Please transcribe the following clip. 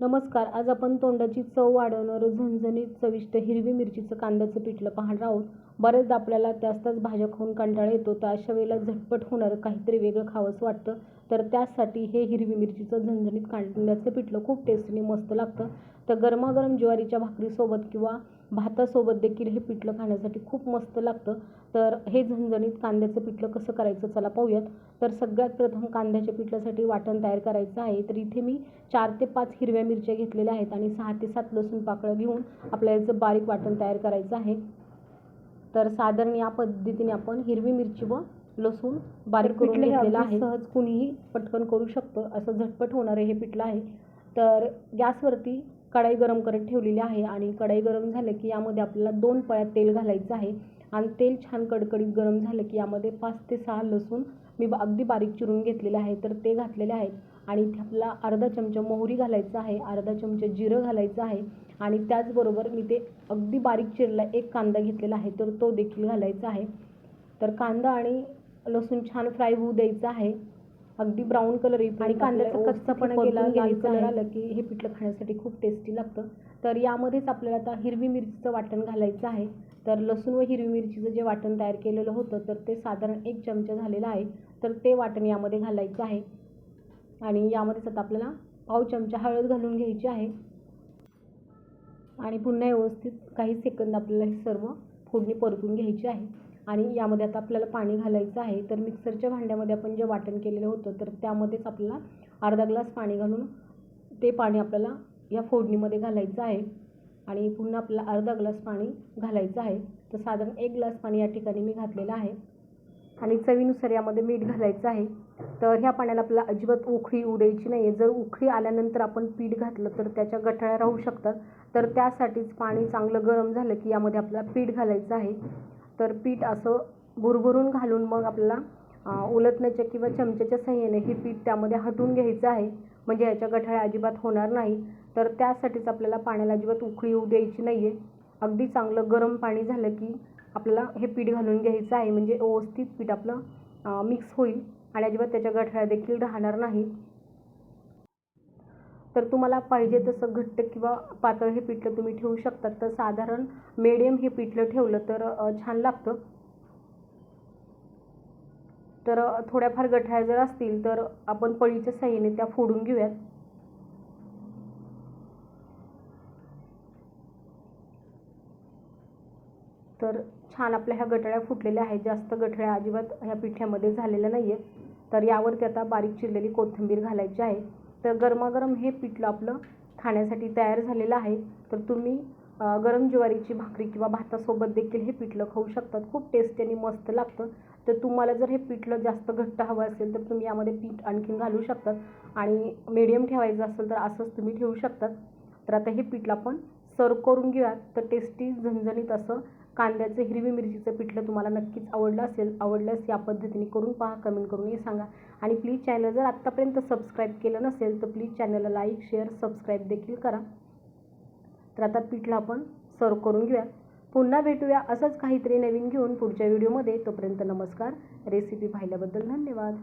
नमस्कार आज आपण तोंडाची चव वाढवणारं झणझणीत चविष्ट हिरवी मिरचीचं कांद्याचं पिठलं पाहणार आहोत. बरेचदा आपल्याला त्याच त्याच भाज्या खाऊन कंटाळा येतो तर अशा वेळेला झटपट होणारं काहीतरी वेगळं खावंसं वाटतं. तर त्यासाठी हे हिरवी मिरचीचं झणझणीत कांद्याचं पिठलं खूप टेस्टीने मस्त लागतं. तर गरमागरम ज्वारीच्या भाकरीसोबत किंवा भातासोबत देखील हे पिठलं खाण्यासाठी खूप मस्त लागतं. तर हे झणझणीत कांद्याचं पिठलं कसं करायचं चला पाहूयात. तर सगळ्यात प्रथम कांद्याच्या पिठल्यासाठी वाटण तयार करायचं आहे. तर इथे मी चार ते पाच हिरव्या मिरच्या घेतलेल्या आहेत आणि सहा ते सात लसूण पाकळ्या घेऊन आपल्याला याचं बारीक वाटण तयार करायचं आहे. तर साधारण या पद्धतीने आपण हिरवी मिरची व लसूण बारीक करून पिठलं घेतलेलं आहे. सहज कुणीही पटकन करू शकतं. असं झटपट होणारं हे पिठलं आहे. तर गॅसवरती कढाई गरम करत ठेवलेली आहे आणि कढाई गरम झालं की यामध्ये आपल्याला दोन पळ्यात तेल घालायचं आहे. आणि तेल छान कडकडीत गरम झालं की यामध्ये पाच ते सहा लसूण मी ब- अगदी बारीक चिरून घेतलेले आहे. तर ते घातलेले आहेत. आणि इथे आपला अर्धा चमचा मोहरी घालायचा आहे. अर्धा चमचा जिरं घालायचं आहे. आणि त्याचबरोबर मी ते अगदी बारीक चिरला एक कांदा घेतलेला आहे. तर तो देखील घालायचा आहे. तर कांदा आणि लसूण छान फ्राय होऊ द्यायचा आहे. अगदी ब्राऊन कलर येईल आणि कांद्याचा कच्चापणा गेला लाल कलर आलं की हे पिठलं खाण्यासाठी खूप टेस्टी लागतं. तर यामध्येच आपल्याला आता हिरवी मिरचीचं वाटण घालायचं आहे. तर लसूण व हिरवी मिरचीचं जे वाटण तयार केलेलं होतं तर ते साधारण एक चमचा झालेलं आहे. तर ते वाटण यामध्ये घालायचं आहे. आणि यामध्येच आता आपल्याला पाव चमचा हळद घालून घ्यायची आहे. आणि पुन्हा व्यवस्थित काही सेकंद आपल्याला हे सर्व फोडणी परतून घ्यायची आहे. आणि यामध्ये आता आपल्याला पाणी घालायचं आहे तर मिक्सरच्या भांड्यामध्ये आपण जे वाटण केलेलं होतं तर त्यामध्येच आपल्याला अर्धा ग्लास पाणी घालून ते पाणी आपल्याला या फोडणीमध्ये घालायचं आहे. आणि पुन्हा आपला अर्धा ग्लास पाणी घालायचं आहे. तर साधारण एक ग्लास पाणी या ठिकाणी मी घातलेलं आहे. आणि चवीनुसार यामध्ये मीठ घालायचं आहे. तर ह्या पाण्याला आपल्याला अजिबात उखळी उडायची नाही आहे जर उखळी आल्यानंतर आपण पीठ घातलं तर त्याच्या गठाळ्या राहू शकतात. तर त्यासाठीच पाणी चांगलं गरम झालं की यामध्ये आपल्याला पीठ घालायचं आहे. तर पीठ असं भुरभुरून घालून मग आपल्याला उलथण्याच्या उलटण्याच्या किंवा चमच्याच्या साह्याने हे पीठ त्यामध्ये हटवून घ्यायचं आहे. म्हणजे याच्या गठाळ्या अजिबात होणार नाही. तर त्यासाठीच आपल्याला पाण्याला अजिबात उकळी येऊ द्यायची नाही आहे अगदी चांगलं गरम पाणी झालं की आपल्याला हे पीठ घालून घ्यायचं आहे. म्हणजे व्यवस्थित पीठ आपलं मिक्स होईल आणि अजिबात त्याच्या गठाळ्या देखील राहणार नाही तर तुम्हाला पाहिजे तसं घट्ट किंवा पातळ हे पिठलं तुम्ही ठेवू शकतात तर साधारण मीडियम हे पिठलं ठेवलं तर छान लागतं. तर थोड्याफार गठाळ्या जर असतील तर आपण पळीच्या साह्याने त्या फोडून घेऊयात. तर छान आपल्या ह्या गठळ्या फुटलेल्या आहेत. जास्त गठळ्या अजिबात ह्या पिठ्यामध्ये झालेल्या नाही आहेत तर यावरती आता बारीक चिरलेली कोथिंबीर घालायची आहे. तर गरमागरम हे पिठलं आपलं खाण्यासाठी तयार झालेलं आहे. तर तुम्ही गरम ज्वारीची भाकरी किंवा भातासोबत देखील हे पिठलं खाऊ शकतात. खूप टेस्टी आणि मस्त लागतं. तर तुम्हाला जर हे पिठलं जास्त घट्ट हवं असेल तर तुम्ही यामध्ये पीठ आणखीन घालू शकतात आणि मीडियम ठेवायचं असेल तर असंच तुम्ही ठेवू शकतात तर आता हे पिठलं आपण सर्व करून घेऊयात. तर टेस्टी झणझणीत असं कांद्याचं हिरवी मिरचीचं पिठलं तुम्हाला नक्कीच आवडलं असेल आवडल्यास या पद्धतीने करून पहा कमेंट करून हे सांगा. आणि प्लीज चॅनल जर आत्तापर्यंत सबस्क्राईब केलं नसेल तर प्लीज चॅनलला लाईक शेअर सबस्क्राईब देखील करा. तर आता पिठलं आपण सर्व करून घेऊया. पुन्हा भेटूया असंच काहीतरी नवीन घेऊन पुढच्या व्हिडिओमध्ये तोपर्यंत नमस्कार. रेसिपी पाहिल्याबद्दल धन्यवाद.